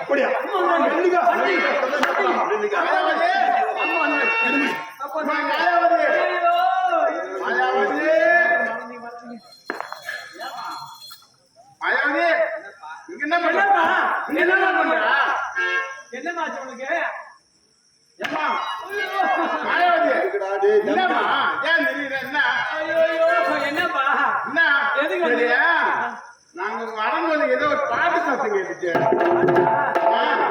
அப்படியா? என்ன என்ன என்னமாச்சு உனக்கு ஏம்மா மாயாவதி என்னம்மா? ஏன் தெரியல என்ன? என்னப்பா? என்ன? எதுக்கு வந்து- சரியா நாங்க வரும்போது ஏதோ ஒரு பாட்டு சத்தம் கேட்டுச்சு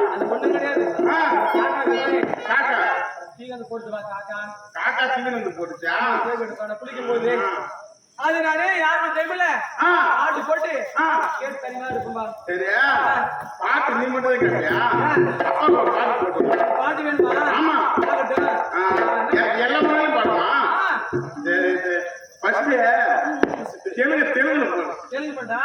அது ஒண்ணும் கிடையாது காக்கா இது மாதிரி காக்கா. காக்கா வந்து போட்டுச்சா? குளிக்கும் போது. அது நானே யாரும் ஆ, ஆட்டு போட்டு. கேட்டு தனியா இருக்கும்பா. சரியா பாட்டு நீ மட்டும் கேட்டியா? பாட்டு போட்டு பாட்டு வேணுமா? ஆமா. எல்லா முறையும் பாடுமா சரி சரி. ஃபர்ஸ்ட் தெலுங்கு தெலுங்குல போடு தெலுங்கு பாட்டா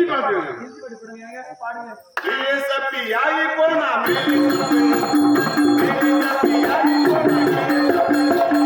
ஹிந்தி பாட்டு வேணும் ஹிந்தி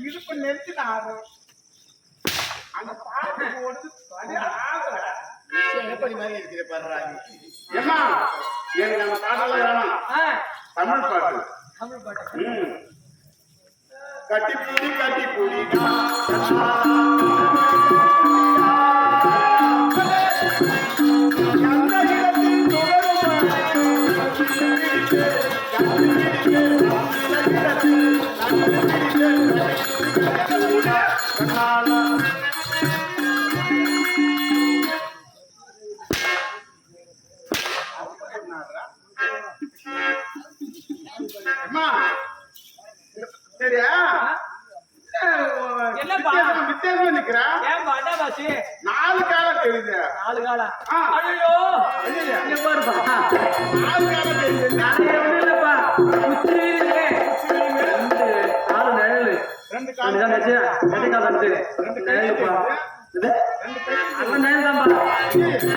இடுப்பு நெரிச்சு நான் ஆடுறேன் அந்த பாட்டு ஆடுறேன் எப்படி மாதிரி இருக்கிற பாடுறாங்க எனக்கு அந்த வேணாம்? ஆ, தமிழ் பாட்டு. தமிழ் பாட்டு. கட்டி புடி கட்டி புடிடா என்னப்பா? வித்தியாசமா நிக்கிறா? ஏன் பாட்டா பாசி நாலு காலம் தெரியுது. நாலு காலா? ஆ. ஐயோ ஐயையே. இங்க பாருப்பா. நாலு காலம் தெரியுது. நானே ஒண்ணும் இல்லப்பா. குச்சி இருக்கு. ரெண்டு காலு நிழலு. ரெண்டு இதுதான் காலம் வச்சு, ரெண்டு காலு வந்து நிழலுப்பா. இது? அந்த நிழல். தான்ப்பா.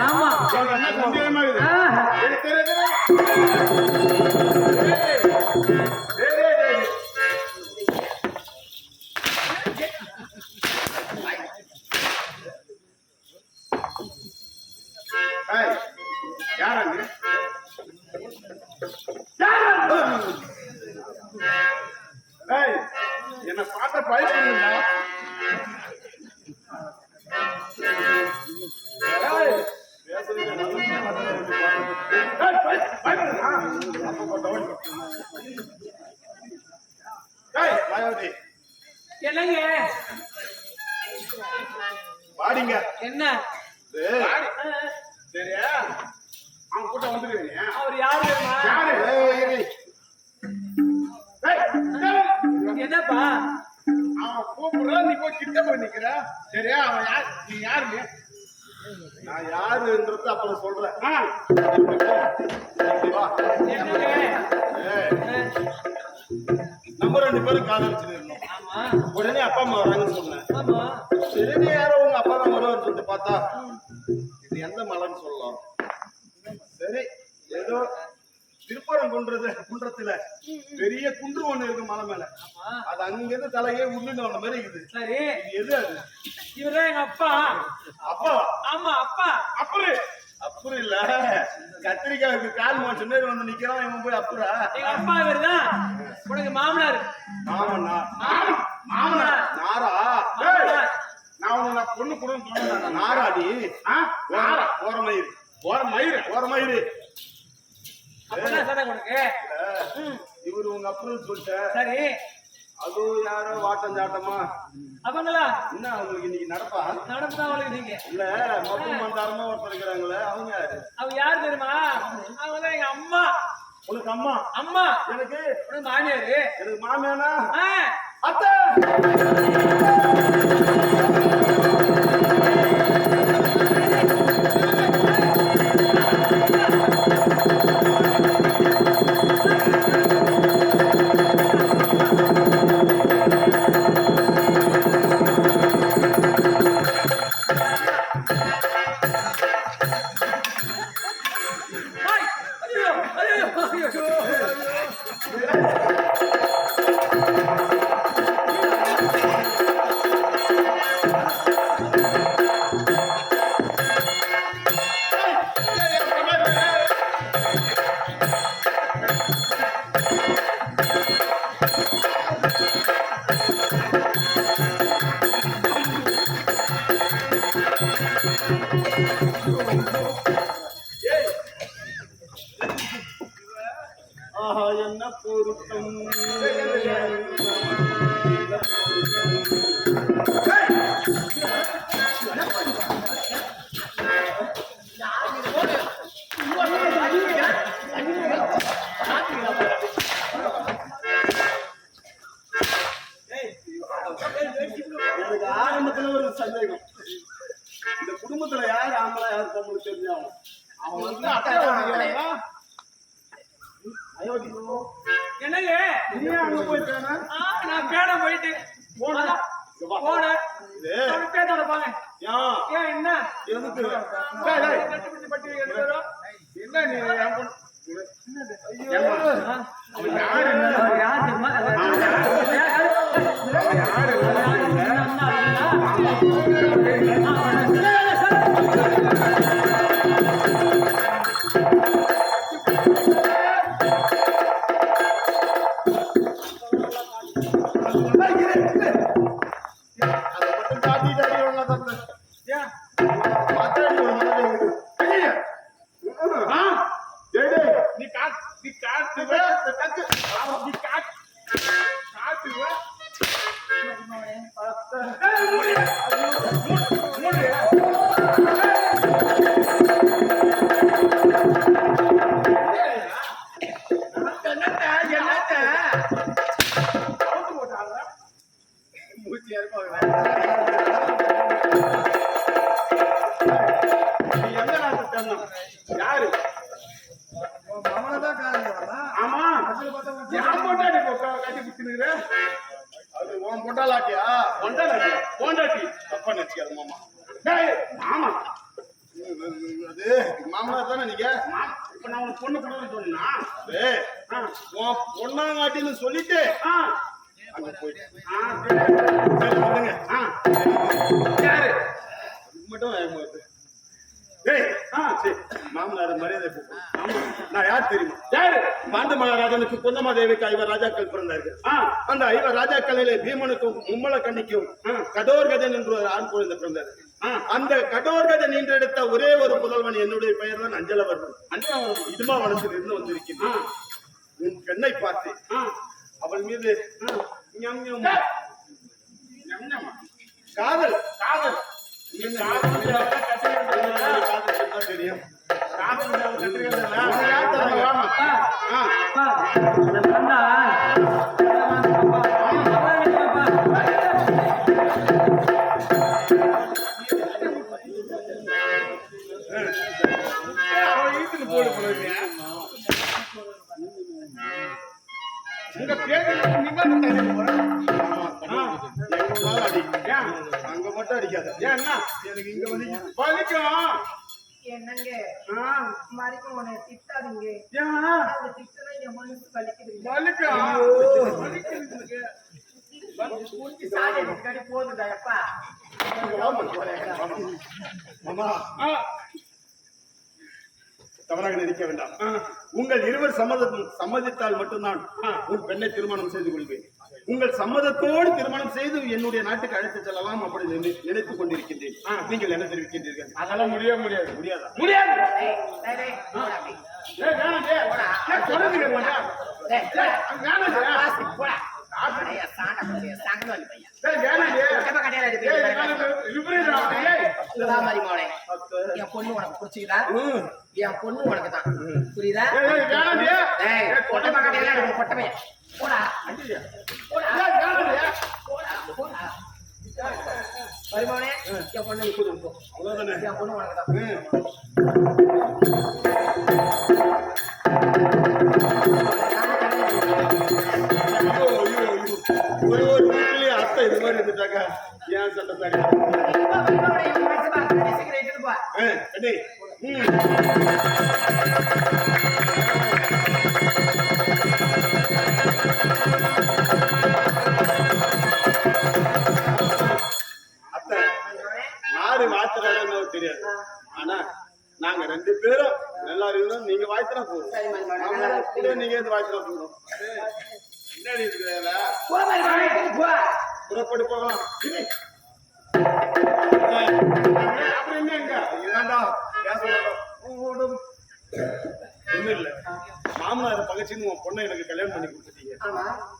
ஆமா. அப்ப போட்ட ஓடி போ. ஏய், மாயாவதி, என்னங்க வாடிங்க. என்ன சரியா? அவன் கூட்டம் வந்துருவீங்க. அவர் சரியா? அவன் யார்? நீ யாரு? நான் யாருன்றது அப்புறம் சொல்றேன். நம்ம ரெண்டு பேரும் காதலிச்சுட்டு இருந்தோம். ஆமா. உடனே அப்பா அம்மா வராங்கன்னு சொன்னேன். ஆமா. சரி யாரோ உங்க அப்பா தான் வருவான்னு சொல்லிட்டு பார்த்தா இது எந்த மலைன்னு சொல்லலாம். சரி ஏதோ திருப்பரம் குன்றது குன்றத்துல பெரிய குன்று ஒண்ணு இருக்கு மலை மேல. ஆமா. அது அங்கிருந்து தலையே உருண்டு வந்த மாதிரி இருக்குது. எது அது? இவர்தான் எங்க அப்பா? அப்பா. ஆமா அப்பா. அப்பரு அப்புறம் இல்ல. கத்திரிக்காய்க்கு கால் மாசம் நேரம் வந்து நிக்கிறான் இவன் போய் அப்புறா. எங்க அப்பா இவர்தான் உனக்கு மாமனார். மாமன்னா மாமனார். நாரா. நான் உனக்கு பொண்ணு கூட சொன்னேன் நாராடி. நாரா. ஓர மயிறு. ஓர மயிறு ஓர மயிறு. அப்பதான் சதம் உனக்கு? இவரு உங்க அப்புறம் சொல்லிட்ட. சரி. அதுவும் யாரோ வாட்டம் சாட்டமா? அவங்களா என்ன அவங்களுக்கு இன்னைக்கு நடப்பா? நடப்புதான் அவளுக்கு நீங்க இல்ல மப்பு மந்தாரமா ஒருத்தர் இருக்கிறாங்களே அவங்க யாரு? அவங்க யார் தெரியுமா? அவங்க தான் எங்க அம்மா. உனக்கு அம்மா? அம்மா. எனக்கு? மாமியாரு? எனக்கு மாமியானா? அத்தை! ஆஹா என்ன பொருத்தம் எனக்கு ஆரம்பத்துல ஒரு சந்தேகம்? இந்த குடும்பத்துல யார் ஆம்பளை யார் பொம்பளை தெரிஞ்சாகும் அவன் வந்து அத்தை நீ அங்க போயிட்டானா ஆ, நான் பேட போயிட்டு போன. அவரு பேட்டோட பாங்க ஏன் என்ன எதுக்கு பட்டி வரோம். என்ன நீ யாரு? யார் யாரு? பொண்டாளாட்டி? பொண்டாட்டி. தப்பா நினைச்சுக்காத மாமா. மாமா. அது மாமனார் தானே நீங்க? இப்ப நான் உனக்கு பொண்ணு கொடுன்னு சொன்னா உன் பொண்ணாங்காட்டின்னு சொல்லிட்டு அங்க போயிட்டு. சரி, மட்டும் வேகமா இருக்கு. டேய், சரி, மாமனார் மரியாதை. நான் யார் தெரியுமா? யாரு? பாண்டு மகாராஜனுக்கு பொன்னம்மா தேவிக்கு ஐவர் ராஜாக்கள் பிறந்தார்கள். அந்த ஐவர் ராஜாக்களிலே பீமனுக்கும் மும்மல கண்ணிக்கும் கடோர்கதன் என்று ஒரு ஆண் குழந்தை பிறந்தது. அந்த கடோர்கதன் ஈன்றெடுத்த ஒரே ஒரு புதல்வன் என்னுடைய பெயர் தான் அஞ்சலவர்மன். அஞ்சலவர்மன். இடுமா வனத்தில் இருந்து வந்திருக்கிறேன். உன் பெண்ணை பார்த்து அவள் மீது? காதல். காதல். காதல். அங்க மட்டும் அடிக்காத. ஏன் என்ன எனக்கு இங்க வந்து வலிக்கும் என்னங்க? மறைக்கும் உன்னை திட்டாதீங்க. அது திட்டுனா என் மனசு வலிக்குது தவறாக நினைக்க வேண்டாம். உங்கள் இருவர் சம்மதம் சம்மதித்தால் மட்டும்தான் உன் பெண்ணை திருமணம் செய்து கொள்வேன். உங்கள் சம்மதத்தோடு திருமணம் செய்து என்னுடைய நாட்டுக்கு அழைத்து செல்லலாம் அப்படி நினை- நினைத்துக் கொண்டிருக்கின்றேன். நீங்கள் என்ன தெரிவிக்கின்றீர்கள்? அதெல்லாம் முடியவே முடியாது. முடியாதா? முடியாது. என் பொண்ணு உனக்கு பிடிச்சிக்குதா என் பொண்ணு உனக்கு தான் புரியுதா? கொட்டை கொட்டமே போடா போடா ஏய், வேணாம் டேய். போடா போடா வருமானே என் பொண்ணு கூட்டு போ. அவ்வளவுதானே? என் பொண்ணு உனக்கு தான் ம். ஐயோ, ஐயோ, ஐயோ. ஒரு ஒரு வீட்லயே அத்தை இது மாதிரி இருந்துட்டாக்கா ஏன் சண்டை சாடி கண்ணே ம். அப்புறம் என்ன இங்க இதாண்டா பேச மாட்டோம். ஓடும். ஒண்ணும் இல்ல மாமனார் பகச்சின்னு உன் பொண்ணை எனக்கு கல்யாணம் பண்ணி கொடுத்துட்டீங்க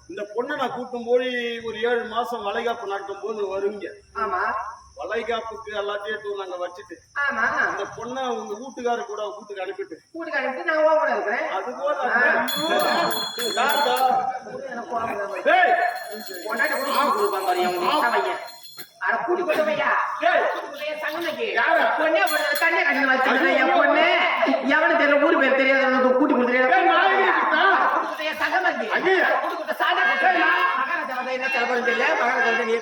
இந்த பொண்ணை நான் கூட்டும் போய் ஒரு ஏழு மாசம் வளைகாப்பு நடக்கும் போது வருவீங்க வளைகாப்புக்கு எல்லாத்தையும் நாங்க வச்சுட்டு அந்த பொண்ணை உங்க வீட்டுக்கார கூட வீட்டுக்கு அனுப்பிட்டு அது போல யாருடா? டேய், கூட்டி கொண்டு போய்யா ஊர் பேர் தெரியாத கூட்டி கொடுத்துருக்கேன் சாதா மகாராஜா தெரியல மகாராஜா நீ